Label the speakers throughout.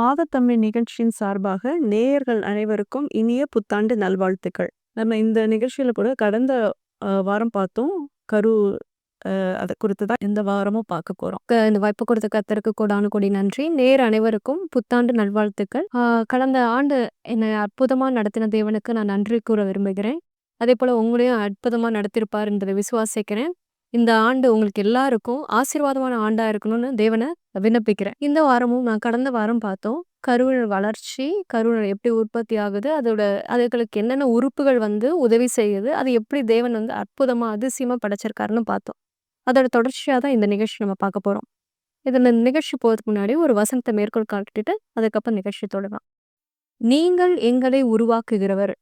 Speaker 1: மாதத்தமிழ் நிகழ்ச்சியின் சார்பாக நேயர்கள் அனைவருக்கும் இனிய புத்தாண்டு நல்வாழ்த்துக்கள். நம்ம இந்த நிகழ்ச்சியில கூட கடந்த வாரம் பார்த்தோம். கரு அதை குறித்து தான் இந்த வாரமும் பார்க்க போறோம்.
Speaker 2: இந்த வாய்ப்பு கொடுத்த கத்தருக்கு கூடான கொடி நன்றி. நேர் அனைவருக்கும் புத்தாண்டு நல்வாழ்த்துக்கள். கடந்த ஆண்டு என்னை அற்புதமாக நடத்தின தேவனுக்கு நான் நன்றி கூற விரும்புகிறேன். அதே போல் உங்களையும் அற்புதமாக நடத்திருப்பார் என்பதை விசுவாசிக்கிறேன். இந்த ஆண்டு உங்களுக்கு எல்லாருக்கும் ஆசீர்வாதமான ஆண்டா இருக்கணும்னு தேவனை விண்ணப்பிக்கிறேன். இந்த வாரமும் நான் கடந்த வாரம் பார்த்தோம். கருவிழ வளர்ச்சி, கருவிழ எப்படி உற்பத்தி ஆகுது, அதோட அதுகளுக்கு என்னென்ன உறுப்புகள் வந்து உதவி செய்யுது, அது எப்படி தேவன் வந்து அற்புதமா, அதிசயமா படைச்சிருக்காருன்னு பார்த்தோம். அதோட தொடர்ச்சியாக தான் இந்த நிகழ்ச்சி நம்ம பார்க்க போறோம். இதில் நிகழ்ச்சி போகிறதுக்கு முன்னாடி ஒரு வசனத்தை மேற்கோள் காட்டிட்டு, அதுக்கப்புறம் நிகழ்ச்சி தொடரலாம். நீங்கள் எங்களை உருவாக்குகிறவர்.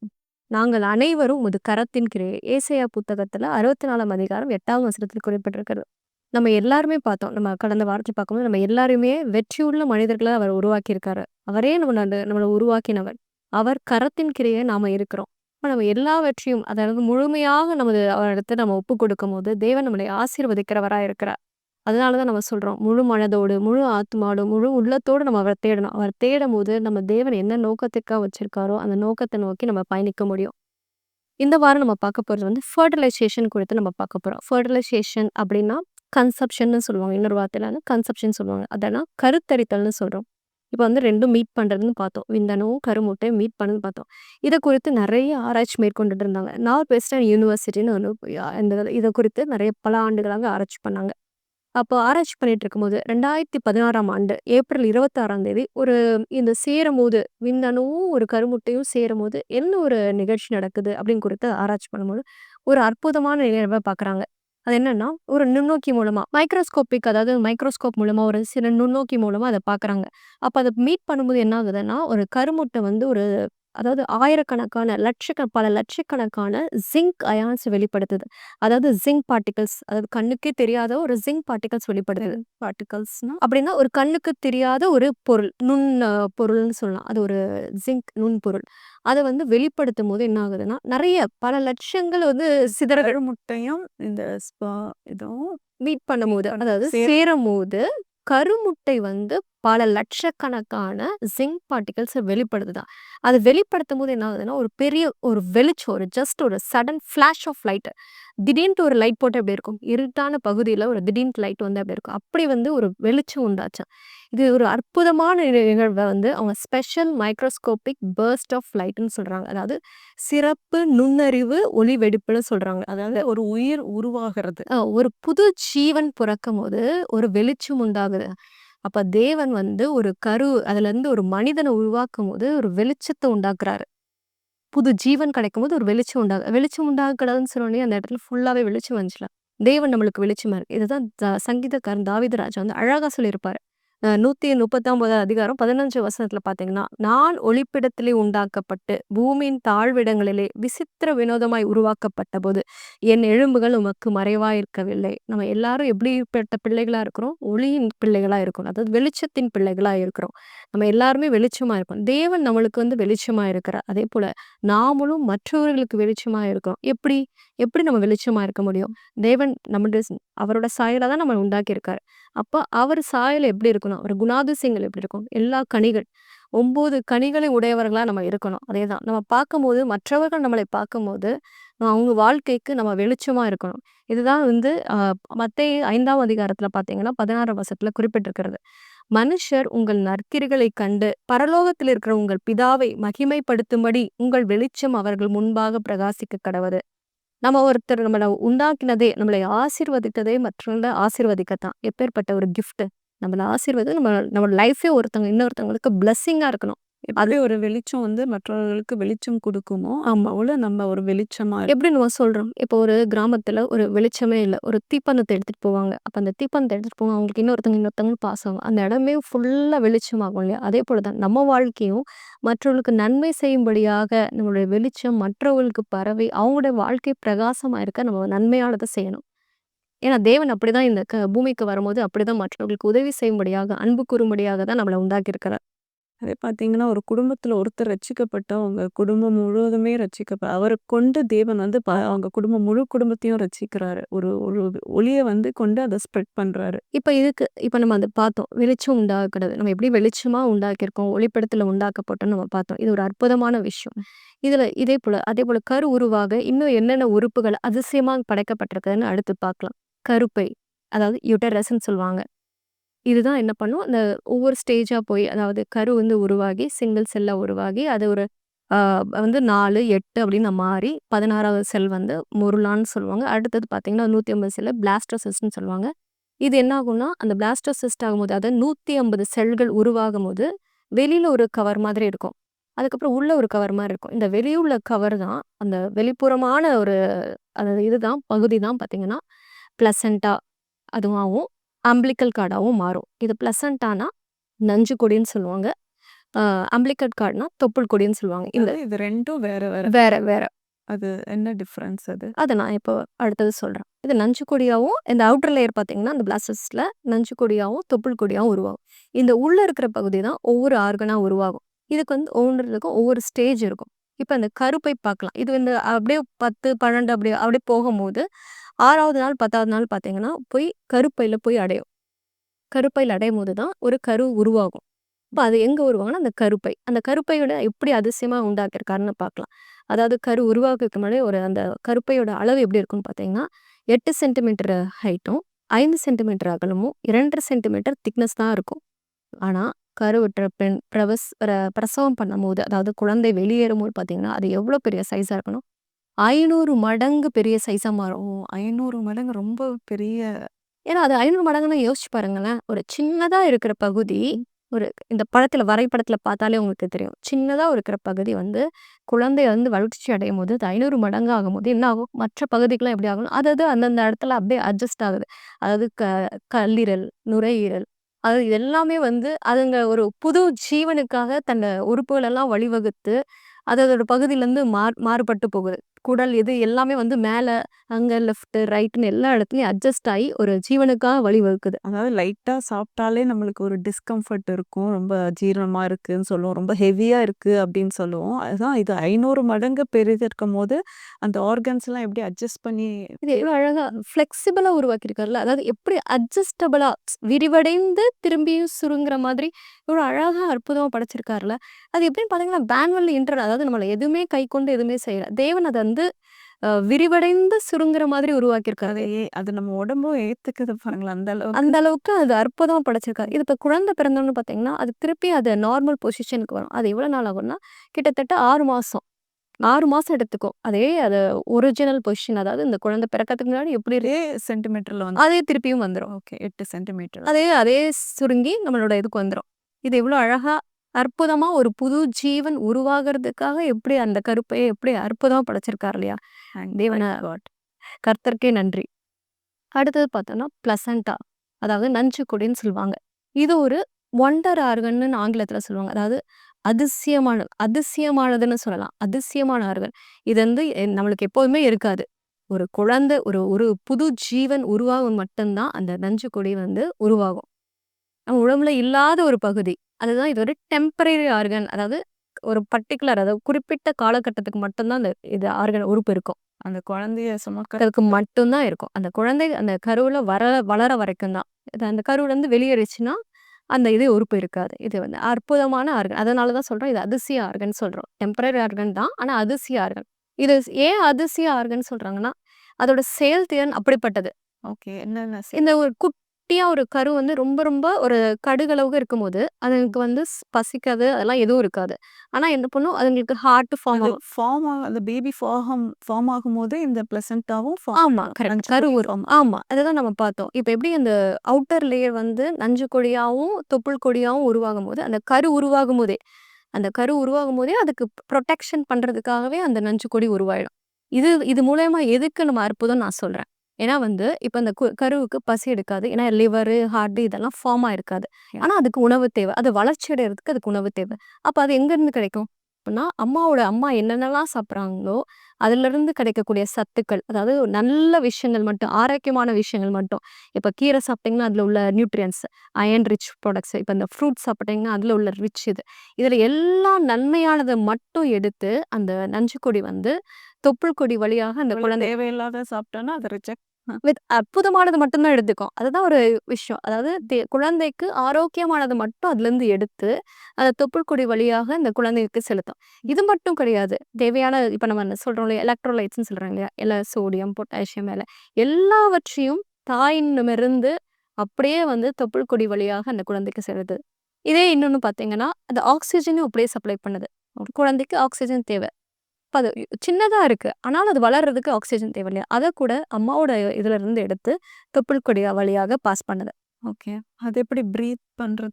Speaker 2: நாங்கள் அனைவரும் உமது கரத்தின் கீரையை ஏசையா புத்தகத்தில் அறுபத்தி நாலாம் அதிகாரம் எட்டாவது வசனத்தில் குறிப்பிட்டிருக்கிறது. நம்ம எல்லாருமே பார்த்தோம். நம்ம கடந்த வாரத்தில் பார்க்கும்போது நம்ம எல்லாரையுமே வெற்றியுள்ள மனிதர்களை அவர் உருவாக்கியிருக்காரு. அவரே நம்ம நம்மளை உருவாக்கினவர். அவர் கரத்தின் கிரையே நாம் இருக்கிறோம். இப்போ நம்ம எல்லாவற்றையும் அதாவது முழுமையாக நமது அவரிடத்தை நம்ம ஒப்பு கொடுக்கும் போது தேவன் நம்மளை ஆசீர்வதிக்கிறவராக இருக்கிறார். அதனால தான் நம்ம சொல்கிறோம் முழு மனதோடு, முழு ஆத்மாவோடு முழு உள்ளத்தோடு நம்ம அவரை தேடணும். அவர் தேடும் போது நம்ம தேவன் என்ன நோக்கத்துக்காக வச்சிருக்காரோ, அந்த நோக்கத்தை நோக்கி நம்ம பயணிக்க முடியும். இந்த வாரம் நம்ம பார்க்க போகிறது வந்து ஃபெர்டிலைசேஷன் குறித்து நம்ம பார்க்க போகிறோம் ஃபர்டிலைசேஷன் அப்படின்னா கன்செப்ஷன்னு சொல்லுவாங்க. இன்னொரு வார்த்தையில வந்து கன்செப்ஷன் சொல்லுவாங்க. அதனால் கருத்தரித்தல்னு சொல்கிறோம் இப்போ வந்து ரெண்டும் மீட் பண்ணுறதுன்னு பார்த்தோம். விந்தனவும் கருமுட்டையும் மீட் பண்ணதுன்னு பார்த்தோம். இதை குறித்து நிறைய ஆராய்ச்சி மேற்கொண்டுட்டு இருந்தாங்க. நார்த் வெஸ்டர்ன் யூனிவர்சிட்டின்னு ஒன்று இந்த இதை குறித்து நிறைய பல ஆண்டுகளாக ஆராய்ச்சி பண்ணாங்க. அப்போ ஆராய்ச்சி பண்ணிட்டு இருக்கும்போது 2016ஆம் ஆண்டு ஏப்ரல் 26ஆம் தேதி ஒரு இந்த சேரும்போது விந்தணுவும், ஒரு கருமுட்டையும் சேரும்போது என்ன ஒரு நிகழ்ச்சி நடக்குது அப்படின்னு குறித்து ஆராய்ச்சி பண்ணும்போது, ஒரு அற்புதமான நிகழ்வை பார்க்குறாங்க. அது என்னன்னா, ஒரு நுண்ணோக்கி மூலமா மைக்ரோஸ்கோபிக் அதாவது மைக்ரோஸ்கோப் மூலமா ஒரு சில நுண்ணோக்கி மூலமா அதை பார்க்குறாங்க. அப்ப அதை மீட் பண்ணும்போது என்ன ஆகுதுன்னா, ஒரு கருமுட்டை வந்து ஒரு அதாவது ஆயிரக்கணக்கான லட்சக்க பல லட்சக்கணக்கான ஜிங்க் அயான்ஸ் வெளிப்படுத்துது. அதாவது ஜிங்க் பார்ட்டிகிள்ஸ் அதாவது கண்ணுக்கே தெரியாத ஒரு ஜிங்க் பார்ட்டிகிள்ஸ் வெளிப்படுத்துது.
Speaker 1: பார்ட்டிகல்ஸ்னா?
Speaker 2: அப்படின்னா ஒரு கண்ணுக்கு தெரியாத ஒரு பொருள். நுண் பொருள்னு சொல்லலாம். அது ஒரு ஜிங்க் நுண்பொருள். அத வந்து வெளிப்படுத்தும்போது என்ன ஆகுதுன்னா, நெறைய பல லட்சங்கள் வந்து சிதற
Speaker 1: கருமுட்டையும் இந்த ஸ்பா இதுவும்
Speaker 2: மீட் பண்ணும்போது அதாவது
Speaker 1: சேர்
Speaker 2: சேரும்போது கருமுட்டை வந்து பல லட்சக்கணக்கான ஜிங்க் பார்ட்டிகிள்ஸ வெளிப்படுத்துதாம். அது வெளிப்படுத்தும்போது என்ன ஆகுதுன்னா, ஒரு பெரிய ஒரு வெளிச்சம் ஒரு ஜஸ்ட் ஒரு சடன் ஃபிளாஷ் ஆஃப் லைட். திடீர்ன்ட்டு ஒரு லைட் போட்டா எப்படி இருக்கும்? இருட்டான பகுதியில ஒரு திடீர்ன்ட்டு லைட் வந்தா எப்படி இருக்கும்? அப்படி வந்து ஒரு வெளிச்சம் உண்டாச்சாம். இது ஒரு அற்புதமான நிகழ்வ வந்து அவங்க ஸ்பெஷல் மைக்ரோஸ்கோபிக் பர்ஸ்ட் ஆஃப் லைட்ன்னு சொல்றாங்க. அதாவது சிறப்பு நுண்ணறிவு ஒளி வெடிப்புன்னு சொல்றாங்க.
Speaker 1: அதாவது ஒரு உயிர் உருவாகிறது.
Speaker 2: ஒரு புது ஜீவன் பிறக்கும்போது ஒரு வெளிச்சம் உண்டாகுது. அப்ப தேவன் வந்து ஒரு கரு அதுலருந்து ஒரு மனிதனை உருவாக்கும் போது ஒரு வெளிச்சத்தை உண்டாக்குறாரு. புது ஜீவன் கிடைக்கும் போது ஒரு வெளிச்சம் உண்டா வெளிச்சம் உண்டாகக்கூடாதுன்னு சொன்னோடனே அந்த இடத்துல ஃபுல்லாவே வெளிச்சம் வந்துச்சுலாம் தேவன் நம்மளுக்கு வெளிச்சமா இருக்கு. இதுதான் சங்கீதக்காரன் தாவிதராஜா வந்து அழகா சொல்லியிருப்பாரு. நூற்றி 139 அதிகாரம் பதினஞ்சு வசனத்தில் பார்த்தீங்கன்னா, நான் ஒளிப்பிடத்திலே உண்டாக்கப்பட்டு பூமியின் தாழ்விடங்களிலே விசித்திர வினோதமாய் உருவாக்கப்பட்ட போது என் எலும்புகள் உமக்கு மறைவாக இருக்கவில்லை. நம்ம எல்லாரும் எப்படிப்பட்ட பிள்ளைகளாக இருக்கிறோம்? ஒளியின் பிள்ளைகளாக இருக்கிறோம். அதாவது வெளிச்சத்தின் பிள்ளைகளாக இருக்கிறோம். நம்ம எல்லாருமே வெளிச்சமாக இருக்கோம். தேவன் நம்மளுக்கு வந்து வெளிச்சமாக இருக்கிறார். அதேபோல நாமளும் மற்றவர்களுக்கு வெளிச்சமாக இருக்கிறோம். எப்படி? எப்படி நம்ம வெளிச்சமாக இருக்க முடியும்? தேவன் நம்முடைய அவரோட சாயலை தான் நம்மளை உண்டாக்கியிருக்காரு. அப்போ அவர் சாயல் எப்படி இருக்கணும்? அவர் குணாதிசயங்கள் எப்படி இருக்கும்? எல்லா கனிகள் ஒம்பது கனிகளை உடையவர்களாக நம்ம இருக்கணும். அதே தான் நம்ம பார்க்கும்போது மற்றவர்கள் நம்மளை பார்க்கும்போது, அவங்க வாழ்க்கைக்கு நம்ம வெளிச்சமாக இருக்கணும். இதுதான் வந்து மற்ற ஐந்தாம் அதிகாரத்தில் பார்த்தீங்கன்னா, 16ஆம் வருஷத்தில் குறிப்பிட்டிருக்கிறது. மனுஷர் உங்கள் நற்கிரிகளை கண்டு பரலோகத்தில் இருக்கிற உங்கள் பிதாவை மகிமைப்படுத்தும்படி உங்கள் வெளிச்சம் அவர்கள் முன்பாக பிரகாசிக்க கடவுது நம்ம ஒருத்தர் நம்மளை உண்டாக்கினதே, நம்மளை ஆசீர்வதித்ததே மற்றவங்கள ஆசீர்வதிக்கத்தான். எப்பேர்ப்பட்ட ஒரு கிஃப்ட்டு நம்மளை ஆசீர்வதி நம்ம நம்ம லைஃபே ஒருத்தவங்க இன்னொருத்தவங்களுக்கு பிளஸ்ஸிங்காக இருக்கணும்.
Speaker 1: எப்படி ஒரு வெளிச்சம் வந்து மற்றவர்களுக்கு வெளிச்சம் குடுக்குமோ,
Speaker 2: ஆமா.
Speaker 1: போல நம்ம ஒரு வெளிச்சமா
Speaker 2: எப்படி நம்ம சொல்றோம்? இப்போ ஒரு கிராமத்துல ஒரு வெளிச்சமே இல்ல. ஒரு தீப்பந்தத்த எடுத்துட்டு போவாங்க. அப்ப அந்த தீப்பந்தத்த எடுத்துட்டு போக அவங்களுக்கு இன்னொருத்தவங்க இன்னொருத்தவங்க பாஸ் ஆகும். அந்த இடமே ஃபுல்லா வெளிச்சமாகும் இல்லையா? அதேபோல தான் நம்ம வாழ்க்கையும் மற்றவர்களுக்கு நன்மை செய்யும்படியாக நம்மளுடைய வெளிச்சம் மற்றவர்களுக்கு பரவி, அவங்களுடைய வாழ்க்கை பிரகாசமா இருக்க நம்ம நன்மையானத செய்யணும். ஏன்னா தேவன் அப்படிதான் இந்த க பூமிக்கு வரும்போது அப்படிதான் மற்றவர்களுக்கு உதவி செய்யும்படியாக, அன்பு கூறும்படியாக தான் நம்மள உண்டாக்கியிருக்கிறார்.
Speaker 1: அதே பார்த்தீங்கன்னா, ஒரு குடும்பத்துல ஒருத்தர் ரட்சிக்கப்பட்டா, அவங்க குடும்பம் முழுவதுமே ரட்சிக்கப்ப அவர கொண்டு தேவன் வந்து ப அவங்க குடும்பம் முழு குடும்பத்தையும் ரட்சிக்கிறாரு. ஒரு ஒரு ஒளிய வந்து கொண்டு அத ஸ்ப்ரெட் பண்றாரு.
Speaker 2: இப்ப இதுக்கு இப்ப நம்ம அத பார்த்தோம். வெளிச்சம் உண்டாக்குறது. நம்ம எப்படி வெளிச்சமா உண்டாக்கியிருக்கோம், ஒளிப்படத்துல உண்டாக்கப்பட்டோம்னு நம்ம பார்த்தோம். இது ஒரு அற்புதமான விஷயம். இதுல இதே போல அதேபோல கரு உருவாக இன்னும் என்னென்ன உறுப்புகள் அதிசயமா படைக்கப்பட்டிருக்குதுன்னு அடுத்து பார்க்கலாம். கருப்பை, அதாவது யுட்டரஸ்ன்னு சொல்லுவாங்க. இதுதான் என்ன பண்ணும், அந்த ஒவ்வொரு ஸ்டேஜாக போய் அதாவது கரு வந்து உருவாகி, சிங்கிள் செல்லாக உருவாகி, அது ஒரு வந்து 4, 8 அப்படின்னு மாறி 16வது செல் வந்து முருளான்னு சொல்லுவாங்க. அடுத்தது பார்த்தீங்கன்னா, நூற்றி ஐம்பது செல்லு பிளாஸ்டோசிஸ்ட்னு சொல்லுவாங்க. இது என்ன ஆகும்னா, அந்த பிளாஸ்டோசிஸ்ட் ஆகும்போது, அதாவது 150 செல்கள் உருவாகும்போது, வெளியில் ஒரு கவர் மாதிரி இருக்கும். அதுக்கப்புறம் உள்ள ஒரு கவர் மாதிரி இருக்கும். இந்த வெளியுள்ள கவர் தான், அந்த வெளிப்புறமான ஒரு அதாவது இதுதான் பகுதி தான் பார்த்தீங்கன்னா, பிளசன்டா அதுவாகவும் அம்பிலிக்கல் கார்டாவும் மாறும். இது பிளசன்டானா நஞ்சுக்கொடின்னு சொல்லுவாங்க. அ அம்பிலிக்கல் கார்ட்னா தொப்புள் கொடின்னு சொல்லுவாங்க. இந்த
Speaker 1: இது 2ம் வேற வேற.
Speaker 2: வேற வேற.
Speaker 1: அது என்ன டிஃபரன்ஸ் அது?
Speaker 2: அத நான் இப்போ அடுத்தது சொல்றேன். இது நஞ்சுக்கொடியாவும், இந்த அவுட்டர் லேயர் பார்த்தீங்கன்னா, இந்த பிளாஸ்டோசிஸ்ட்ல நஞ்சுக்கொடியாவும், தொப்புள் கொடியாவும் உருவாகும். இந்த உள்ள இருக்கிற பகுதி தான் ஒவ்வொரு ஆர்கனா உருவாகும். இதுக்கு வந்து ஒவ்வொன்றுக்கும் ஒவ்வொரு ஸ்டேஜ் இருக்கும். இப்போ இந்த கருப்பை பார்க்கலாம். இது வந்து அப்படியே 10, 12 அப்படியே அப்படியே போகும்போது, ஆறாவது நாள், 10வது நாள் பார்த்தீங்கன்னா, போய் கருப்பையில் போய் அடையும். கருப்பையில் அடையும் போது தான் ஒரு கரு உருவாகும். இப்போ அது எங்கே உருவாங்கன்னா அந்த கருப்பை. அந்த கருப்பையோட எப்படி அதிசயமாக உண்டாக்கியிருக்காருன்னு பார்க்கலாம். அதாவது கரு உருவாக்கிறதுக்கு முன்னாடி ஒரு அந்த கருப்பையோட அளவு எப்படி இருக்கும்னு பார்த்தீங்கன்னா, எட்டு சென்டிமீட்டர் ஹைட்டும், ஐந்து சென்டிமீட்டர் அகலமும், 2 1/2 சென்டிமீட்டர் திக்னஸ் தான் இருக்கும். ஆனால் கருவுற்ற பெண் பிரவஸ் பிர பிரசவம் பண்ணும்போது, அதாவது குழந்தை வெளியேறும்போது பார்த்தீங்கன்னா, அது எவ்வளோ பெரிய சைஸா இருக்கணும். 500 மடங்கு பெரிய சைஸா மாறும்.
Speaker 1: 500 மடங்கு ரொம்ப பெரிய
Speaker 2: ஏன்னா, அது 500 மடங்குன்னா யோசிச்சு பாருங்களேன். ஒரு சின்னதா இருக்கிற பகுதி, ஒரு இந்த படத்துல வரைபடத்துல பார்த்தாலே உங்களுக்கு தெரியும். சின்னதா இருக்கிற பகுதி வந்து, குழந்தை வந்து வளர்ச்சி அடையும்போது, அது 500 மடங்கு ஆகும்போது என்ன ஆகும்? மற்ற பகுதிகள்லாம் எப்படி ஆகும்? அது அது அந்தந்த இடத்துல அப்படியே அட்ஜஸ்ட் ஆகுது. அதாவது க கல்லீரல், நுரையீரல், அது எல்லாமே வந்து அதுங்க ஒரு புது ஜீவனுக்காக தன்னை உறுப்புகளெல்லாம் வழிவகுத்து, அது அதோட பகுதியிலேருந்து மா மாறுபட்டு போகுது. குடல் இது எல்லாமே வந்து மேல, அங்க லெஃப்ட், ரைட்ன்னு எல்லா இடத்துலயும் அட்ஜஸ்ட் ஆயி ஒரு ஜீவனுக்காக வழிவகுக்குது.
Speaker 1: அதாவது லைட்டா சாப்பிட்டாலே நம்மளுக்கு ஒரு டிஸ்கம்ஃபர்ட் இருக்கும். ரொம்ப ஜீரணமா இருக்குன்னு சொல்லுவோம். ரொம்ப ஹெவியா இருக்கு அப்படின்னு சொல்லுவோம். அதுதான் இது 500 மடங்கு பெரிது இருக்கும்போது, அந்த ஆர்கன்ஸ்லாம் எப்படி அட்ஜஸ்ட் பண்ணி
Speaker 2: இது எவ்வளோ அழகா ஃப்ளெக்சிபிளா உருவாக்கியிருக்காருல்ல. அதாவது எப்படி அட்ஜஸ்டபிளா விரிவடைந்து திரும்பியும் சுருங்குற மாதிரி, எவ்வளோ அழகா அற்புதமா படைச்சிருக்காருல்ல. அது எப்படின்னு பார்த்தீங்கன்னா, மேனுவல் இன்டர் அதாவது நம்மள எதுவுமே கைக்கொண்டு எதுவுமே செய்யல. தேவன் அத வந்து அ விரிவடைந்து சுருங்குற மாதிரி உருவாக்கியிருக்காரு.
Speaker 1: அது நம்ம உடம்பும் ஏத்துக்குது பாருங்களேன். அந்த அளவுக்கு
Speaker 2: அந்த அளவுக்கு அது அற்புதமா படைச்சிருக்காரு. இது இப்ப குழந்தை பிறந்தோனே பார்த்தீங்கன்னா, அது திருப்பி அது நார்மல் பொசிஷனுக்கு வரும். அது எவ்வளோ நாள் ஆகும்னா, கிட்டத்தட்ட 6 மாசம். 6 மாசம் எடுத்துக்கும். அதே அது ஒரிஜினல் பொசிஷன் அதாவது இந்த குழந்தை பிறக்கறதுக்கு முன்னாடி எப்படி
Speaker 1: சென்டிமீட்டர்ல வந்து
Speaker 2: அதே திருப்பியும் வந்துரும்.
Speaker 1: Okay 8 centimetre.
Speaker 2: அதே அதே சுருங்கி நம்மளோட இதுக்கு வந்துரும். இது எவ்வளோ அழகா, அற்புதமா ஒரு புது ஜீவன் உருவாகுறதுக்காக எப்படி அந்த கருப்பைய எப்படி அற்புதமா படைச்சிருக்காரு இல்லையா? தேவன
Speaker 1: காட்.
Speaker 2: கர்த்தருக்கே நன்றி. அடுத்தது பார்த்தோம்னா, பிளசன்டா அதாவது நஞ்சுக்கொடின்னு சொல்லுவாங்க. இது ஒரு ஒண்டர் ஆர்கன்னு ஆங்கிலத்துல சொல்லுவாங்க. அதாவது அதிசயமான அதிசயமானதுன்னு சொல்லலாம். அதிசயமான ஆர்கன். இது வந்து நம்மளுக்கு எப்போதுமே இருக்காது. ஒரு குழந்தை ஒரு ஒரு புது ஜீவன் உருவாகும் மட்டும் தான் அந்த நஞ்சுக்கொடி வந்து உருவாகும். நம்ம உடம்புல இல்லாத ஒரு பகுதி. அதுதான் இது ஒரு டெம்பரரி ஆர்கன். அதாவது ஒரு பர்ட்டிகுலர் அதாவது குறிப்பிட்ட காலகட்டத்துக்கு மட்டும் தான் அந்த இது ஆர்கன் உறுப்பு இருக்கும்.
Speaker 1: அந்த குழந்தைய சுமக்க
Speaker 2: அதுக்கு மட்டும் தான் இருக்கும். அந்த குழந்தை அந்த கருவுல வர வளர வரைக்கும் தான். அந்த கருவுலருந்து வெளியேறிச்சுன்னா, அந்த இது உறுப்பு இருக்காது. இது வந்து அற்புதமான ஆர்கன். அதனால தான் சொல்றோம். இது அதிசய ஆர்கன் சொல்றோம். டெம்பரரி ஆர்கன் தான். ஆனா அதிசய ஆர்கன். இது ஏன் அதிசய ஆர்கன் சொல்றாங்கன்னா, அதோட செயல்திறன் அப்படிப்பட்டது.
Speaker 1: ஓகே. என்னென்ன
Speaker 2: இந்த ஒரு குட்டியா ஒரு கரு வந்து ரொம்ப ரொம்ப ஒரு கடுகளவுக்கு இருக்கும்போது, அதுங்களுக்கு வந்து ஸ் பசிக்காது, அதெல்லாம் எதுவும் இருக்காது. ஆனா என்ன பண்ணும், அதுங்களுக்கு ஹார்ட் ஃபார்ம்
Speaker 1: அது
Speaker 2: ஆகும்.
Speaker 1: ஃபார்ம் ஆ அந்த பேபி ஃபார்ம் ஃபார்ம் ஆகும்போது இந்த பிளசன்டாவும் ஃபார்ம்
Speaker 2: ஆமா. கரெக்ட். கரு
Speaker 1: நஞ்சுக்கொடி
Speaker 2: ஒரு
Speaker 1: ஃபார்ம்
Speaker 2: ஆமா. அததான் நம்ம பார்த்தோம். இப்ப எப்படி அந்த அவுட்டர் லேயர் வந்து நஞ்சு கொடியாவும், தொப்புள் கொடியாவும் உருவாகும்போது, அந்த கரு உருவாகும்போதே அந்த கரு உருவாகும்போதே அதுக்கு புரொடெக்ஷன் பண்றதுக்காகவே அந்த நஞ்சு கொடி உருவாயிடும். இது இது மூலியமா எதுக்கு நம்ம அற்புதம் நான் சொல்றேன். ஏன்னா வந்து இப்ப அந்த கு கருவுக்கு பசி எடுக்காது. ஏன்னா லிவரு, ஹார்ட் இதெல்லாம் ஃபார்ம் ஆயிருக்காது.
Speaker 1: யா.
Speaker 2: ஆனா அதுக்கு உணவு தேவை. அது வளர்ச்சி அடையறதுக்கு அதுக்கு உணவு தேவை. அப்ப அது எங்கருந்து கிடைக்கும்? அப்டின்னா, அம்மாவோட அம்மா என்னென்னலாம் சாப்பிடுறாங்களோ, அதிலிருந்து கிடைக்கக்கூடிய சத்துக்கள், அதாவது நல்ல விஷயங்கள் மட்டும், ஆரோக்கியமான விஷயங்கள் மட்டும். இப்ப கீரை சாப்பிட்டீங்கன்னா, அதில உள்ள நியூட்ரியன்ட்ஸ், அயர்ன் ரிச் ப்ராடக்ட்ஸ். இப்ப இந்த ஃப்ரூட்ஸ் சாப்பிட்டீங்கன்னா, அதில உள்ள ரிச் இது. இதில எல்லாம் நன்மையானத மட்டும் எடுத்து, அந்த நஞ்சுக்கொடி வந்து தொப்புள் கொடி வழியாக அந்த குழந்தை
Speaker 1: தேவையில்லாத சாப்பிட்டோம்னா, அத ரிஜெக்ட்
Speaker 2: வித் அற்புதமானது மட்டும்தான் எடுத்துக்கும். அதுதான் ஒரு விஷயம். அதாவது தே குழந்தைக்கு ஆரோக்கியமானது மட்டும் அதுலேருந்து எடுத்து, அந்த தொப்புள்கொடி வழியாக அந்த குழந்தைக்கு செலுத்தும். இது மட்டும் கிடையாது. தேவையான இப்போ நம்ம சொல்கிறோம் இல்லையா, எலக்ட்ரோலைட்ஸ்ன்னு சொல்கிறாங்க இல்லையா, எல்லா சோடியம், பொட்டாசியம் மேல எல்லாவற்றையும் தாயினிடமிருந்து அப்படியே வந்து தொப்புள் கொடி வழியாக அந்த குழந்தைக்கு செலுத்துது. இதே இன்னொன்னு பார்த்தீங்கன்னா, அந்த ஆக்ஸிஜனையும் அப்படியே சப்ளை பண்ணுது. ஒரு குழந்தைக்கு ஆக்சிஜன் தேவை. இப்ப அது சின்னதா இருக்கு. ஆனாலும் அது வளர்றதுக்கு ஆக்ஸிஜன் தேவை இல்லையா? அத கூட அம்மாவோட இதிலருந்து எடுத்து தொப்புள் கொடி வழியாக பாஸ் பண்ணுது.
Speaker 1: ஓகே. அது எப்படி பிரீத்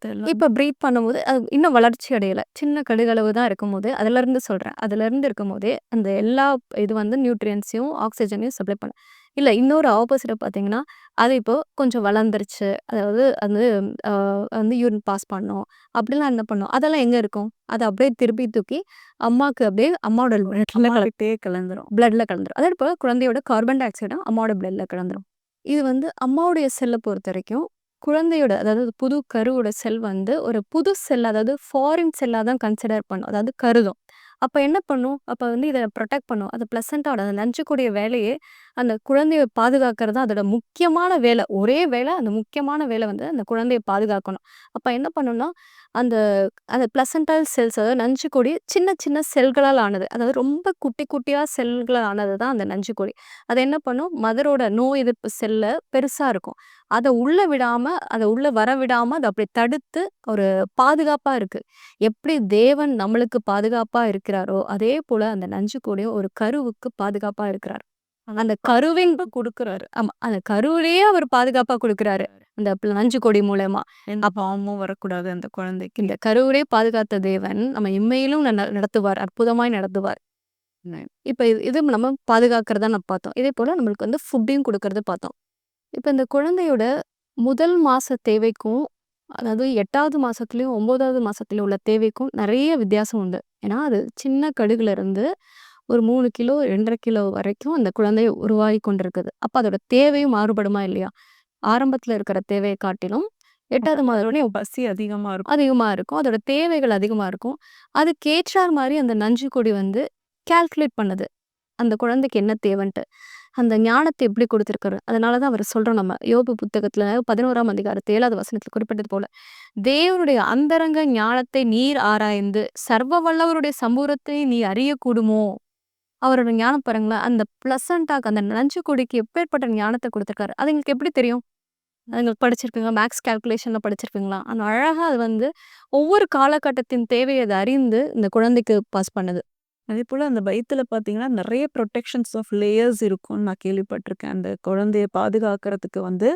Speaker 1: எல்லாம்?
Speaker 2: இப்ப பிரீத் பண்ணும்போது, அது இன்னும் வளர்ச்சி அடையல. சின்ன கடுகளவு தான் இருக்கும்போது, அதிலருந்து சொல்றேன். அதிலருந்து இருக்கும்போதே, அந்த எல்லா இது வந்து நியூட்ரியன்ட்ஸையும், ஆக்ஸிஜனையும் சப்ளை பண்ணும். இல்ல இன்னொரு ஆப்போசிட்டா பார்த்தீங்கன்னா, அது இப்போ கொஞ்சம் வளர்ந்துருச்சு. அதாவது அது அ வந்து யூரின் பாஸ் பண்ணும். அப்படிலாம் என்ன பண்ணும்? அதெல்லாம் எங்க இருக்கும்? அத அப்படியே திருப்பி தூக்கி அம்மாக்கு அப்படியே அம்மாவோட
Speaker 1: அம்மாகிட்டயே கலந்துரும்.
Speaker 2: பிளட்ல கலந்துரும். அதே போல குழந்தையோட கார்பன் டை ஆக்சைடும் அம்மாவோட பிளட்ல கலந்துரும். இது வந்து அம்மாவுடைய செல்ல பொறுத்தவரைக்கும், குழந்தையோட அதாவது புது கருவோட செல் வந்து ஒரு புது செல் அதாவது ஃபாரின் செல்லா தான் கன்சிடர் பண்ணும். அதாவது கருதும். அப்ப என்ன பண்ணும்? அப்ப வந்து இத புரொடெக்ட் பண்ணும். அது பிளசன்ட்டாவோட அந்த நஞ்சுக்கூடிய வேலையே, அந்த குழந்தைய பாதுகாக்கிறது தான் அதோட முக்கியமான வேலை. ஒரே வேலை, அந்த முக்கியமான வேலை வந்து அந்த குழந்தைய பாதுகாக்கணும். அப்போ என்ன பண்ணணும்னா அந்த அந்த பிளசன்டல் செல்ஸ் அதாவது நஞ்சுக்கொடி சின்ன சின்ன செல்களால் ஆனது. அதாவது ரொம்ப குட்டி குட்டியாக செல்களால் ஆனது தான் அந்த நஞ்சுக்கொடி. அது என்ன பண்ணும்? மதரோட நோய் எதிர்ப்பு செல்லை பெருசாக இருக்கும். அதை உள்ளே விடாமல் அதை உள்ளே வர விடாமல் அதை அப்படி தடுத்து ஒரு பாதுகாப்பாக இருக்குது எப்படி தேவன் நம்மளுக்கு பாதுகாப்பாக இருக்கிறாரோ, அதே போல் அந்த நஞ்சுக்கொடியும் ஒரு கருவுக்கு பாதுகாப்பாக இருக்கிறார். அந்த கருவின்
Speaker 1: குடுக்குறாரு.
Speaker 2: ஆமா. அந்த கருவிலேயே அவர் பாதுகாப்பா குடுக்குறாரு. அந்த ப் நஞ்சுக்கொடி மூலியமா.
Speaker 1: எந்த பாவமும் வரக்கூடாது அந்த குழந்தைக்கு.
Speaker 2: இந்த கருவிலே பாதுகாத்த தேவன், நம்ம இம்மையிலும் ந நடத்துவார். அற்புதமாய் நடத்துவார். இப்ப இது இது நம்ம பாதுகாக்கிறதா நம்ம பார்த்தோம். இதே போல நம்மளுக்கு வந்து ஃபுட்டையும் குடுக்கறது பார்த்தோம். இப்ப இந்த குழந்தையோட முதல் மாச தேவைக்கும், அதாவது 8வது மாசத்துலயும், 9வது மாசத்துல உள்ள தேவைக்கும் நெறைய வித்தியாசம் உண்டு. ஏன்னா, அது சின்ன கடுகுலருந்து ஒரு 3 கிலோ, 2 1/2 கிலோ வரைக்கும் அந்த குழந்தை உருவாகிக் கொண்டிருக்குது. அப்ப அதோட தேவையும் மாறுபடுமா இல்லையா? ஆரம்பத்துல இருக்கிற தேவைய காட்டிலும் 8வது மாதம்
Speaker 1: பசி அதிகமா இருக்கும்.
Speaker 2: அதிகமா இருக்கும். அதோட தேவைகள் அதிகமா இருக்கும். அதுக்கேற்றார் மாரி அந்த நஞ்சுக்கொடி வந்து கால்குலேட் பண்ணுது. அந்த குழந்தைக்கு என்ன தேவைன்ட்டு. அந்த ஞானத்த எப்படி குடுத்திருக்காரு. அதனால தான் அவர் சொல்றோம் நம்ம. யோபு புத்தகத்துல 11ஆம் அதிகாரத்து 7வது வசனத்துல குறிப்பிட்டது போல, "தேவனுடைய அந்தரங்க ஞானத்தை நீர் ஆராய்ந்து, சர்வ வல்லவருடைய சம்பூரத்தை நீ அறியக்கூடுமோ?" அவரோட ஞானம் பாருங்களேன். அந்த பிளசன்ட்டாக்கு அந்த நஞ்சுக்கொடிக்கு எப்பேற்பட்ட ஞானத்தை கொடுத்துருக்காரு அது எங்களுக்கு எப்படி தெரியும்? அதுங்களுக்கு படிச்சிருக்குங்க மேக்ஸ் கால்குலேஷனில் படிச்சிருப்பீங்களா? அந்த அழகாக அது வந்து ஒவ்வொரு காலகட்டத்தின் தேவையை அது அறிந்து இந்த குழந்தைக்கு பாஸ் பண்ணுது.
Speaker 1: அதேபோல அந்த வயித்துல பார்த்தீங்கன்னா, நெறைய புரொடெக்ஷன்ஸ் ஆஃப் லேயர்ஸ் இருக்கும்னு நான் கேள்விப்பட்டிருக்கேன். அந்த குழந்தைய பாதுகாக்கிறதுக்கு வந்து,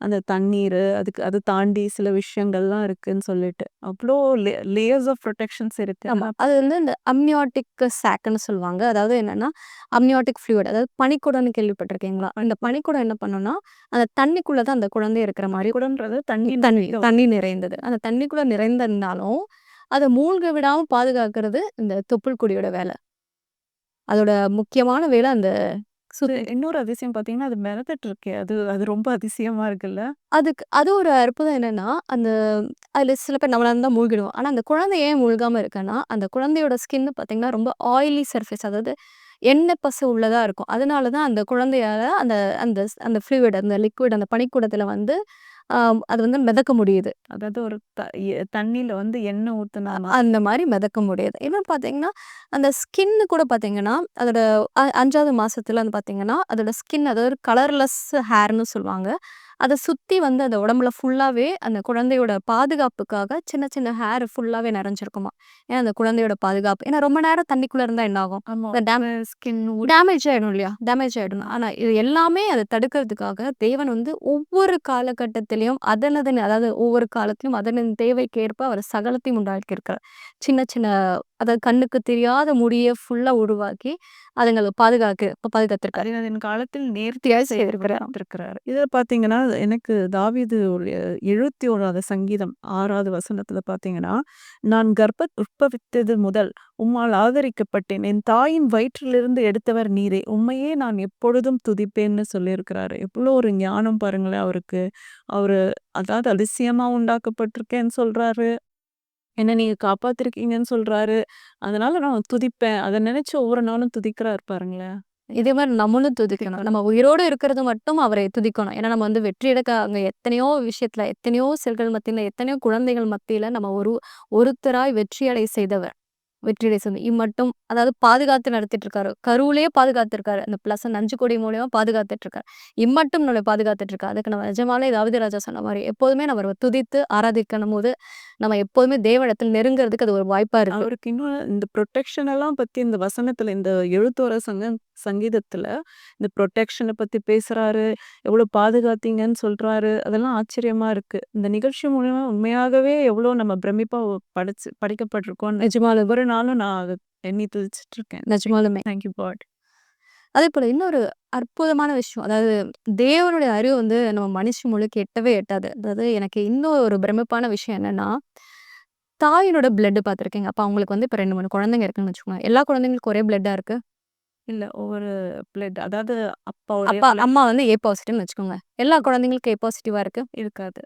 Speaker 1: அந்த தண்ணீரு, அதுக்கு அத தாண்டி சில விஷயங்கள்லாம் இருக்குன்னு சொல்லிட்டு. அவ்ளோ லே லேயர்ஸ் ஆஃப் புரொடெக்ஷன்ஸ் இருக்கு.
Speaker 2: அது வந்து இந்த அம்னியாட்டிக் சாக்ன்னு சொல்லுவாங்க. அதாவது என்னன்னா, அம்னியாட்டிக் ஃப்ளூயிட் அதாவது பனிக்குடம்னு கேள்விப்பட்டிருக்கீங்களா? அந்த பனிக்குடம் என்ன பண்ணும்னா, அந்த தண்ணிக்குள்ள தான் அந்த குழந்தை இருக்கிற மாரி
Speaker 1: பனிக்குடம்ன்றது தண்ணி
Speaker 2: தண்ணி தண்ணி நிறைந்தது. அந்த தண்ணிக்குள்ள நிறைந்திருந்தாலும், அத மூழ்க விடாம பாதுகாக்கிறது இந்த தொப்புள் கொடியோட வேல. அதோட முக்கியமான வேலை அந்த சுத்
Speaker 1: இன்னொரு அதிசயம் பார்த்தீங்கன்னா, அது மிதந்துட்டு இருக்கே. அது அது ரொம்ப அதிசயமா இருக்குல்ல?
Speaker 2: அதுக்கு அது ஒரு அற்புதம் என்னன்னா, அந்த அதில சில பேர் நம்மளா இருந்தா மூழ்கிடுவோம். ஆனா அந்த குழந்தை ஏன் மூழ்காம இருக்குன்னா, அந்த குழந்தையோட ஸ்கின் பார்த்தீங்கன்னா, ரொம்ப ஆயிலி சர்ஃபேஸ் அதாவது எண்ணெய் பசை உள்ளதா இருக்கும். அதனால தான் அந்த குழந்தையால அந்த அந்த அந்த ஃப்ளூயிட் அந்த லிக்விட் அந்த பனிக்கூடத்தில வந்து அது வந்து மிதக்க முடியுது.
Speaker 1: அதாவது ஒரு த எ தண்ணீல வந்து எண்ணெய் ஊத்துனா
Speaker 2: அந்த மாரி மிதக்க முடியுது. இன்னொன்னு பார்த்தீங்கன்னா, அந்த ஸ்கின் கூட பார்த்தீங்கன்னா, அதோட அ 5வது மாசத்துல வந்து பார்த்தீங்கன்னா, அதோட ஸ்கின் அதாவது கலர்லெஸ் ஹேர்ன்னு சொல்லுவாங்க. அத சுத்தி வந்து அந்த உடம்புல ஃபுல்லாவே அந்த குழந்தையோட பாதுகாப்புக்காக சின்ன சின்ன ஹேர் ஃபுல்லாவே நிறைஞ்சிருக்குமாம். ஏன்னா அந்த குழந்தையோட பாதுகாப்பு. ஏன்னா ரொம்ப நேரம் தண்ணிக்குள்ள இருந்தா என்ன ஆகும்?
Speaker 1: ஸ்கின்
Speaker 2: டேமேஜ் ஆயிடும் இல்லையா? டேமேஜ் ஆயிடும். ஆனா இது எல்லாமே அத தடுக்கிறதுக்காக தேவன் வந்து ஒவ்வொரு காலகட்டத்திலயும் அதனதன் அதாவது ஒவ்வொரு காலத்திலும் அதனின் தேவைக்கேற்ப அவர் சகலத்தையும் உண்டாக்கியிருக்கிறார். சின்ன சின்ன அதாவது கண்ணுக்கு தெரியாத முடிய ஃபுல்லா உருவாக்கி அதுங்கள பாதுகாக்கு பாதுகாத்திருக்காரு.
Speaker 1: அதன் காலத்தில் நேர்த்தியாய் செய்திருக்கிறார். இதில பார்த்தீங்கன்னா, எனக்கு தாவீது உடைய 71வது சங்கீதம் 6வது வசனத்தில பார்த்தீங்கன்னா, "நான் கர்ப்ப உற்பவித்தது முதல் உம்மால் ஆதரிக்கப்பட்டேன். என் தாயின் வயிற்றிலிருந்து எடுத்தவர் நீரே. உம்மையே நான் எப்பொழுதும் துதிப்பேன்னு" சொல்லியிருக்கிறாரு. எவ்வளோ ஒரு ஞானம் பாருங்களேன் அவருக்கு. அவரு அதாவது அதிசயமா உண்டாக்கப்பட்டிருக்கேன்னு சொல்றாரு. என்ன நீங்க காப்பாத்திருக்கீங்கன்னு சொல்றாரு. அதனால நான் துதிப்பேன். அத நினைச்சு ஒவ்வொரு நாளும் துதிக்கிறாரு பாருங்களேன்.
Speaker 2: இதே மாரி நம்மளும் துதிக்கணும். நம்ம உயிரோட இருக்கிறது மட்டும் அவரை துதிக்கணும். ஏன்னா நம்ம வந்து வெற்றி எடுக்க அங்க எத்தனையோ விஷயத்துல, எத்தனையோ செல்கள் மத்தியில, எத்தனையோ குழந்தைகள் மத்தியில நம்ம ஒரு ஒருத்தராய் வெற்றியடை செய்தவர். வெற்றியடை செய்த இம்மட்டும் அதாவது பாதுகாத்து நடத்திட்டு இருக்காரு. கருவிலேயே பாதுகாத்திருக்காரு. அந்த பிளஸ் நஞ்சு கொடி மூலியமா பாதுகாத்துட்டு இருக்காரு. இம்மட்டும் நம்மள பாதுகாத்துட்டு இருக்காரு. அதுக்கு நம்ம நிஜமாலே தாவீது ராஜா சொன்ன மாரி எப்போதுமே நம்ம துதித்து ஆராதிக்கணும்போது, நம்ம எப்போதுமே தேவனிடத்தில் நெருங்குறதுக்கு அது ஒரு வாய்ப்பா இருக்கு.
Speaker 1: அவருக்கு இன்னும் இந்த புரொடெக்ஷன் எல்லாம் பத்தி இந்த வசனத்தில இந்த 71 சங்க சங்கீதத்தில இந்த புரொடெக்ஷன பத்தி பேசுறாரு. எவ்வளோ பாதுகாத்தீங்கன்னு சொல்றாரு. அதெல்லாம் ஆச்சரியமா இருக்கு. இந்த நிகழ்ச்சி மூலியமா உண்மையாகவே எவ்வளோ நம்ம பிரமிப்பா படிச்சு படிக்கப்பட்டிருக்கோம்னு
Speaker 2: நிஜமாலே
Speaker 1: ஒவ்வொரு நாளும் நான் எண்ணி துதிச்சுட்டு இருக்கேன்.
Speaker 2: நிஜமாலுமே.
Speaker 1: Thank you God.
Speaker 2: அதேபோல இன்னொரு அற்புதமான விஷயம். அதாவது தேவனுடைய அறிவு வந்து நம்ம மனுஷ மூளைக்கு எட்டவே எட்டாது. அதாவது எனக்கு இன்னும் ஒரு பிரமிப்பான விஷயம் என்னன்னா, தாயினோட பிளட் பார்த்துருக்கீங்க. அப்ப அவங்களுக்கு வந்து இப்ப 2, 3 குழந்தைங்க இருக்குன்னு வச்சுக்கோங்க. எல்லா குழந்தைங்களுக்கும் ஒரே பிளட்டா இருக்கு?
Speaker 1: இல்ல ஒவ்வொரு பிளட் அதாவது
Speaker 2: அப்பா
Speaker 1: பிளட்
Speaker 2: அம்மா வந்து ஏ பாசிட்டிவ்னு வச்சுக்கோங்க. எல்லா குழந்தைங்களுக்கும் ஏ பாசிட்டிவா இருக்கு?
Speaker 1: இருக்காது.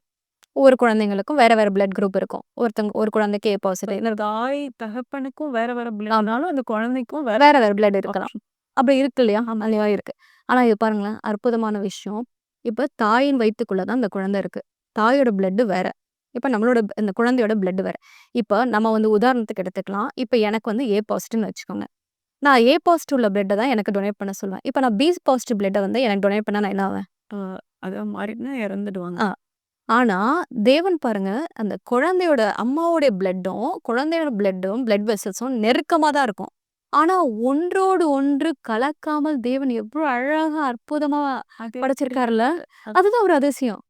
Speaker 2: ஒவ்வொரு குழந்தைங்களுக்கும் வேற வேற பிளட் குரூப் இருக்கும். ஒருத்தவங்க ஒரு குழந்தைக்கு ஏ பாசிட்டிவ்.
Speaker 1: தாய் தகப்பனுக்கும் வேற வேற
Speaker 2: ஆமா.
Speaker 1: பிளட்னாலும் அந்த குழந்தைக்கும் வேற
Speaker 2: வேற வேற பிளட் இருக்கலாம். அப்படி இருக்கு இல்லையா? அதுவா இருக்கு. ஆனா இது பாருங்களேன், அற்புதமான விஷயம். இப்ப தாயின் வயித்துக்குள்ள தான் அந்த குழந்தை இருக்கு. தாயோட பிளட் வேற. இப்ப நம்மளோட இந்த குழந்தையோட பிளட் வேற. இப்ப நம்ம வந்து உதாரணத்துக்கு எடுத்துக்கலாம். இப்ப எனக்கு வந்து ஏ பாசிட்டிவ்னு வச்சுக்கோங்க. நான் ஏ பாசிட்டிவ் உள்ள பிளட்ட தான் எனக்கு டொனேட் பண்ண சொல்லுவேன். இப்ப நான் பி பாசிட்டிவ் பிளட்ட வந்து எனக்கு டொனேட் பண்ணா நான் என்ன ஆவேன்?
Speaker 1: அத மாறினா இறந்துடுவாங்க.
Speaker 2: ஆ. ஆனா தேவன் பாருங்க, அந்த குழந்தையோட அம்மாவோட பிளட்டும், குழந்தையோட பிளட்டும், பிளட் வெசல்ஸும் நெருக்கமா தான் இருக்கும். ஆனா ஒன்றோடு ஒன்று கலக்காமல் தேவன் எவ்வளோ அழகா, அற்புதமா படைச்சிருக்காருல்ல.
Speaker 1: அது
Speaker 2: அதுதான் ஒரு அதிசயம்.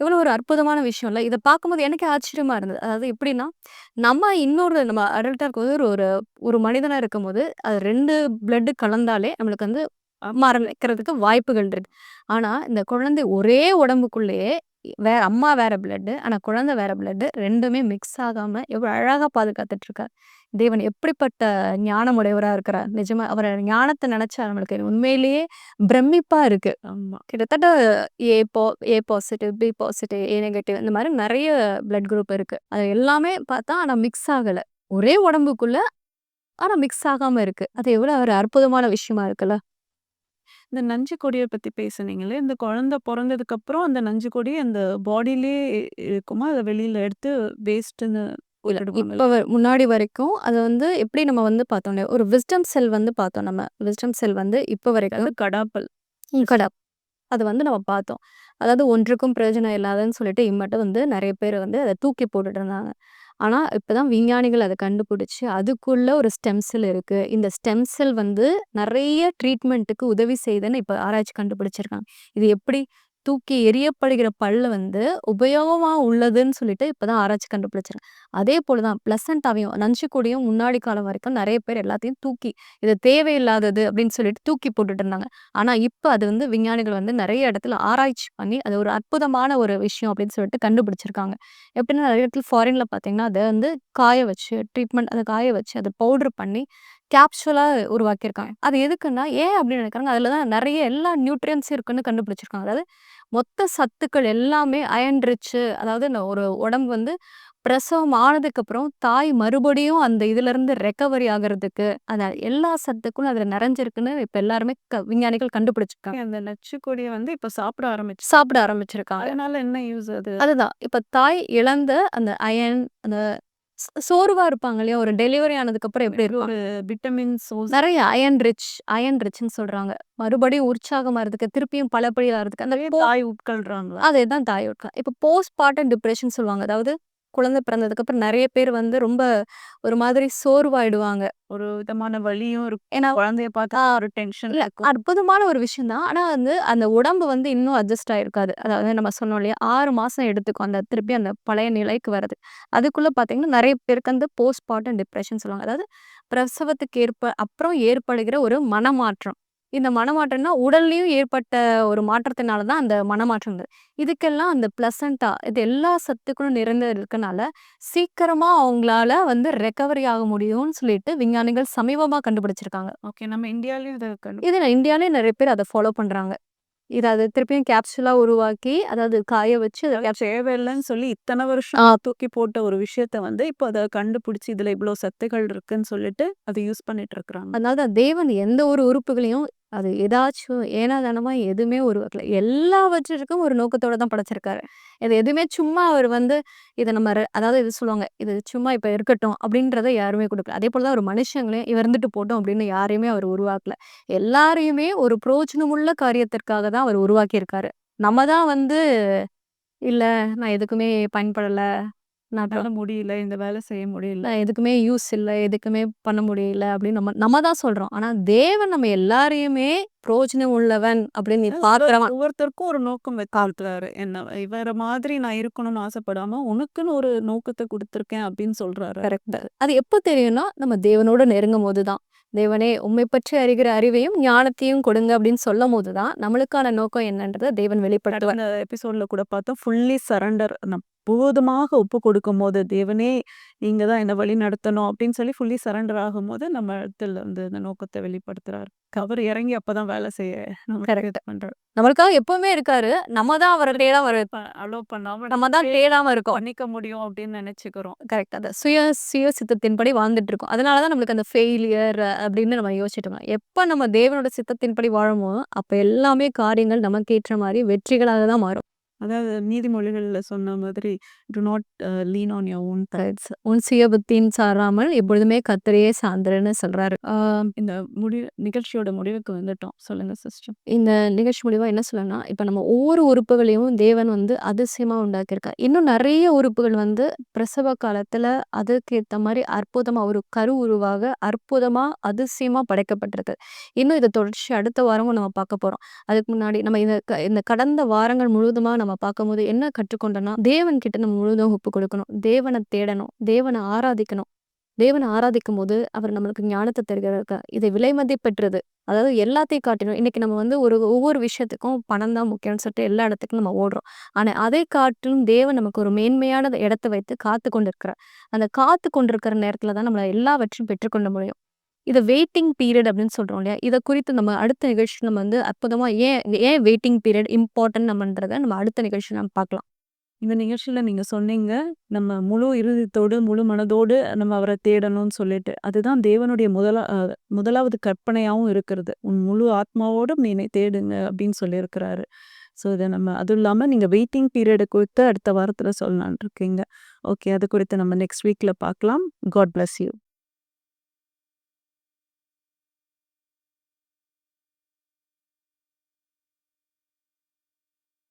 Speaker 2: எவ்வளோ ஒரு அற்புதமான விஷயம்ல. இத பார்க்கும்போது எனக்கே ஆச்சரியமா இருந்தது. அதாவது எப்படின்னா, நம்ம இன்னொரு நம்ம அடல்ட்டா இருக்கும்போது ஒரு ஒரு ஒரு மனிதனா இருக்கும்போது, அது 2 பிளட் கலந்தாலே நம்மளுக்கு வந்து மரணிக்கிறதுக்கு வாய்ப்புகள் இருக்கு. ஆனா இந்த குழந்தை ஒரே உடம்புக்குள்ளேயே வேற அம்மா வேற பிளட். ஆனா குழந்தை வேற பிளட். 2மே மிக்ஸ் ஆகாம எவ்வளோ அழகா பாதுகாத்துட்டு இருக்கார். தேவன் எப்படிப்பட்ட ஞானம் உடையவரா இருக்கிறார். நிஜமா அவர ஞானத்த நினைச்சா நம்மளுக்கு உண்மையிலேயே பிரமிப்பா இருக்கு.
Speaker 1: ஆமா.
Speaker 2: கிட்டத்தட்ட ஏ பா A positive, B positive, A negative இந்த மாரி நெறைய பிளட் குரூப் இருக்கு. அது எல்லாமே பார்த்தா ஆனா மிக்ஸ் ஆகல. ஒரே உடம்புக்குள்ள ஆனா மிக்ஸ் ஆகாம இருக்கு. அது எவ்வளோ ஒரு அற்புதமான விஷயமா இருக்குல்ல.
Speaker 1: இந்த நஞ்சு கொடிய பத்தி பேசுனீங்களே, இந்த குழந்தை பொறந்ததுக்கு அப்புறம் அந்த நஞ்சு கொடி அந்த பாடியிலே இருக்குமா? அத வெளியில எடுத்து வேஸ்ட்டுன்னு
Speaker 2: இல்ல. வ முன்னாடி வரைக்கும் அத வந்து எப்படி நம்ம வந்து பார்த்தோம்ல, ஒரு விஸ்டம் செல் வந்து பார்த்தோம் நம்ம. விஸ்டம் செல் வந்து இப்ப வரைக்கும்
Speaker 1: அது கடாப்பல்.
Speaker 2: ம் கடா அது வந்து நம்ம பார்த்தோம். அதாவது ஒன்றுக்கும் பிரயோஜனம் இல்லாதன்னு சொல்லிட்டு இம்மட்டும் வந்து நெறைய பேர் வந்து அத தூக்கி போட்டுட்டு இருந்தாங்க. ஆனால் இப்போ தான் விஞ்ஞானிகள் அதை கண்டுபிடிச்சி அதுக்குள்ளே ஒரு ஸ்டெம் செல் இந்த ஸ்டெம் செல் வந்து நிறைய ட்ரீட்மெண்ட்டுக்கு உதவி செய்யுதுன்னு இப்போ ஆராய்ச்சி கண்டுபிடிச்சிருக்காங்க. இது எப்படி தூக்கி எறியப்படுகிற பல்லு வந்து உபயோகமா உள்ளதுன்னு சொல்லிட்டு இப்பதான் ஆராய்ச்சி கண்டுபிடிச்சிருக்காங்க. அதே போல தான் பிளசன்டாவையும், நஞ்சுக்கொடியும் முன்னாடி காலம் வரைக்கும் நிறைய பேர் எல்லாத்தையும் தூக்கி, இது தேவையில்லாதது அப்படின்னு சொல்லிட்டு தூக்கி போட்டுட்டு இருந்தாங்க. ஆனா இப்போ அது வந்து விஞ்ஞானிகள் வந்து நிறைய இடத்துல ஆராய்ச்சி பண்ணி, அது ஒரு அற்புதமான ஒரு விஷயம் அப்படின்னு சொல்லிட்டு கண்டுபிடிச்சிருக்காங்க. எப்படின்னா நிறைய இடத்துல ஃபாரின்ல பார்த்தீங்கன்னா, அதை வந்து காய வச்சு ட்ரீட்மெண்ட் அதை காய வச்சு அதை பவுடர் பண்ணி கேப்சூலா உருவாக்கியிருக்காங்க. அது எதுக்குன்னா, ஏன் அப்படின்னு நினைக்கிறாங்க, அதுல தான் நெறைய எல்லா நியூட்ரியன்ட்ஸும் இருக்குன்னு கண்டுபிடிச்சிருக்காங்க. அதாவது மொத்த சத்துக்கள் எல்லாமே அயர்ன் ரிச் அதாவது இந்த ஒரு உடம்பு வந்து பிரசவம் ஆனதுக்கப்புறம் தாய் மறுபடியும் அந்த இதுலருந்து ரெக்கவரி ஆகுறதுக்கு, அந்த எல்லா சத்துக்களும் அதுல நிறைஞ்சிருக்குன்னு இப்ப எல்லாருமே க விஞ்ஞானிகள் கண்டுபிடிச்சிருக்காங்க.
Speaker 1: அந்த நச்சு கொடிய வந்து இப்ப சாப்பிட ஆரம்பிச்சு
Speaker 2: சாப்பிட ஆரம்பிச்சிருக்காங்க.
Speaker 1: அதனால என்ன யூஸ் அது?
Speaker 2: அதுதான். இப்ப தாய் இழந்த அந்த அயர்ன் அந்த சோர்வா இருப்பாங்க இல்லையா? ஒரு டெலிவரி ஆனதுக்கப்புறம் எப்படி
Speaker 1: ஒரு
Speaker 2: இருப்பாங்க?
Speaker 1: விட்டமின் சோர்ஸ்
Speaker 2: நெறைய அயர்ன் ரிச் அயர்ன் ரிச்ன்னு சொல்றாங்க. மறுபடியும் உற்சாகமாறதுக்கு, திருப்பியும் பலபடி ஆறதுக்கு அந்த
Speaker 1: அதே தாய் உட்கொள்றாங்களா?
Speaker 2: அதேதான் தாய் உட்கொள். இப்ப போஸ்ட் பார்டம் டிப்ரஷன் சொல்லுவாங்க. அதாவது குழந்தை பிறந்ததுக்கப்புறம் நெறைய பேர் வந்து ரொம்ப ஒரு மாதிரி சோர்வாயிடுவாங்க.
Speaker 1: ஒரு விதமான வலியும் இருக்கும்.
Speaker 2: ஏன்னா
Speaker 1: குழந்தைய பார்த்தா
Speaker 2: ஆ
Speaker 1: ஒரு டென்ஷன்
Speaker 2: இல்ல
Speaker 1: இருக்கும்.
Speaker 2: அற்புதமான ஒரு விஷயம் தான். ஆனா வந்து அந்த உடம்பு வந்து இன்னும் அட்ஜஸ்ட் ஆயிருக்காது. அதாவது நம்ம சொன்னோம் இல்லையா? 6 மாசம் எடுத்துக்கும் அந்த திருப்பி அந்த பழைய நிலைக்கு வரது. அதுக்குள்ள பார்த்தீங்கன்னா, நெறைய பேருக்கு வந்து போஸ்ட் பார்டம் டிப்ரஷன் சொல்லுவாங்க. அதாவது பிரசவத்துக்கு ஏற்ப அப்புறம் ஏற்படுகிற ஒரு மனமாற்றம். இந்த மனமாற்றம்னா உடல்லயும் ஏற்பட்ட ஒரு மாற்றத்தினால தான் அந்த மனமாற்றங்கள். இதுக்கெல்லாம் அந்த பிளசன்டா இது எல்லா சத்துக்களும் நிறைந்து இருக்கனால, சீக்கிரமா அவங்களால வந்து ரெக்கவரி ஆக முடியும்னு சொல்லிட்டு விஞ்ஞானிகள் சமீபமா கண்டுபிடிச்சிருக்காங்க.
Speaker 1: ஓகே. நம்ம இந்தியாலயும் இத கண்டு
Speaker 2: இது இந்தியாலயே நெறைய பேர் அத ஃபாலோ பண்றாங்க. இத அது திருப்பியும் கேப்சூலா உருவாக்கி, அதாவது காய வச்சு
Speaker 1: தேவையில்லன்னு சொல்லி இத்தன. வருஷம் தூக்கி போட்ட ஒரு விஷயத்த வந்து, இப்போ அத கண்டுபிடிச்சு இதுல இவ்ளோ சத்துக்கள் இருக்குன்னு சொல்லிட்டு, அத யூஸ் பண்ணிட்டு இருக்கிறாங்க.
Speaker 2: அதனால தான் தேவன் எந்த ஒரு உறுப்புகளையும் அது ஏதாச்சும் ஏனாதானமாக எதுவுமே உருவாக்கல. எல்லாவற்றிற்கும் ஒரு நோக்கத்தோட தான் படைச்சிருக்காரு. இது எதுவுமே சும்மா அவர் வந்து இதை நம்ம அதாவது இது சொல்லுவாங்க. இது சும்மா இப்போ இருக்கட்டும் அப்படின்றத யாருமே கொடுக்கல அதே போல் தான் ஒரு மனுஷங்களையும் இவர் இருந்துட்டு போட்டோம் அப்படின்னு யாரையுமே அவர் உருவாக்கல. எல்லாரையுமே ஒரு பிரயோஜனமுள்ள காரியத்திற்காக தான் அவர் உருவாக்கியிருக்காரு. நம்ம தான் வந்து இல்லை நான் எதுக்குமே பயன்படலை
Speaker 1: என்னால முடியல. இந்த வேலை செய்ய முடியல.
Speaker 2: நான் எதுக்குமே யூஸ் இல்ல. எதுக்குமே பண்ண முடியல அப்படின்னு நம்ம நம்ம தான் சொல்றோம். ஆனா தேவன் நம்ம எல்லாரையுமே பிரயோஜனம் உள்ளவன் அப்படின்னு நீ பார்க்கிறவன்.
Speaker 1: ஒவ்வொருத்தருக்கும் ஒரு நோக்கம் வச்சிருக்கிறாரு. என்ன இவர மாதிரி நான் இருக்கணும்னு ஆசைப்படாம, உனக்குன்னு ஒரு நோக்கத்த குடுத்துருக்கேன் அப்படின்னு சொல்றாரு.
Speaker 2: கரெக்ட். அது எப்போ தெரியும்னா, நம்ம தேவனோட நெருங்கும்போது தான். தேவனே உம்மை பற்றி அறிகிற அறிவையும், ஞானத்தையும் கொடுங்க அப்படின்னு சொல்லும்போது தான், நம்மளுக்கான நோக்கம் என்னன்றத தேவன் வெளிப்படுத்துவார்.
Speaker 1: எபிசோட்ல கூட பார்த்தோம். ஃபுல்லி சரண்டர் முழுவதுமாக ஒப்பு கொடுக்கும்போது, தேவனே நீங்க தான் என்ன வழி நடத்தணும் அப்படின்னு சொல்லி ஃபுல்லி சரண்டர் ஆகும்போது, நம்ம இடத்துல வந்து இந்த நோக்கத்த வெளிப்படுத்துறாரு. அவர் இறங்கி அப்பதான் வேலை செய்ய. இது பண்றாரு.
Speaker 2: நம்மளுக்காக எப்பவுமே இருக்காரு. நம்ம தான் அவர தேடாம வர
Speaker 1: ப அலோ பண்ணாம
Speaker 2: நம்ம தான் தேடாம இருக்கோம்.
Speaker 1: பண்ணிக்க முடியும் அப்படின்னு நெனச்சுக்கிறோம்.
Speaker 2: கரெக்ட். அத சுய சுய சித்தத்தின்படி வாழ்ந்துட்டு இருக்கோம். அதனால தான் நம்மளுக்கு அந்த ஃபெயிலியர் அப்படின்னு நம்ம யோசிச்சுட்டு இருக்கோம். எப்ப நம்ம தேவனோட சித்தத்தின்படி வாழுமோ, அப்ப எல்லாமே காரியங்கள் நமக்கு ஏற்ற மாரி வெற்றிகளாக தான் மாறும்.
Speaker 1: அதாவது நீதிமொழிகள்ல சொன்ன மாதிரி, "do not lean on your own thought."
Speaker 2: Correct. உன் சுய புத்தியின் சாராமல் எப்பொழுதுமே கர்த்தரையே சார்ந்திருன்னு சொல்றாரு. ஆ
Speaker 1: இந்த முடிவு நிகழ்ச்சியோட முடிவுக்கு வந்துட்டோம். சொல்லுங்க சிஸ்டர்.
Speaker 2: இந்த நிகழ்ச்சி மூலியமா என்ன சொல்லணும்னா, இப்ப நம்ம ஒவ்வொரு உறுப்புகளையும் தேவன் வந்து அதிசயமா உண்டாக்கியிருக்கார். இன்னும் நெறைய உறுப்புகள் வந்து பிரசவ காலத்துல அதுக்கேத்த மாரி அற்புதமா ஒரு கரு உருவாக அற்புதமா, அதிசயமா படைக்கப்பட்டிருக்கு. இன்னும் இத தொடர்ச்சி அடுத்த வாரமும் நம்ம பார்க்க போறோம். அதுக்கு முன்னாடி நம்ம இந்த க இந்த கடந்த வாரங்கள் முழுவதுமா நம்ம நம்ம பார்க்கும்போது என்ன கற்றுக்கொண்டோம்னா, தேவன் கிட்ட நம்ம முழுதும் ஒப்பு கொடுக்கணும். தேவனை தேடணும். தேவனை ஆராதிக்கணும். தேவனை ஆராதிக்கும் போது அவர் நம்மளுக்கு ஞானத்தை தருகிறார். இது விலை பெற்றது அதாவது எல்லாத்தையும் காட்டிலும் இன்னைக்கு நம்ம வந்து ஒரு ஒவ்வொரு விஷயத்துக்கும் பணம் தான் முக்கியம்னு சொல்லிட்டு எல்லா இடத்துக்கும் நம்ம ஓடுறோம். ஆனால் அதை காட்டிலும் தேவன் நமக்கு ஒரு மேன்மையான இடத்த வைத்து காத்து கொண்டிருக்கிறார். அந்த காத்து கொண்டிருக்கிற நேரத்துல தான் நம்மளை எல்லாவற்றையும் பெற்றுக்கொள்ள முடியும். இதை வெயிட்டிங் பீரியட் அப்படின்னு சொல்கிறோம் இல்லையா? இதை குறித்து நம்ம அடுத்த நிகழ்ச்சியில நம்ம வந்து அற்புதமாக ஏன் ஏன் வெயிட்டிங் பீரியட் இம்பார்ட்டன்ட் நம்மன்றத நம்ம அடுத்த நிகழ்ச்சி நம்ம பார்க்கலாம்.
Speaker 1: இந்த நிகழ்ச்சியில் நீங்கள் சொன்னீங்க, நம்ம முழு இருதயத்தோடு, முழு மனதோடு நம்ம அவரை தேடணும்னு சொல்லிட்டு. அதுதான் தேவனுடைய முதலா முதலாவது கற்பனையாகவும் இருக்கிறது. "உன் முழு ஆத்மாவோடும் நீனை என்னை தேடுங்க" அப்படின்னு சொல்லியிருக்கிறாரு. ஸோ இதை நம்ம அதுவும் இல்லாமல் நீங்கள் வெயிட்டிங் பீரியடு குறித்து அடுத்த வாரத்தில் சொல்லலாம்னு இருக்கீங்க. ஓகே. அது குறித்து நம்ம நெக்ஸ்ட் வீக்கில் பார்க்கலாம். God bless you.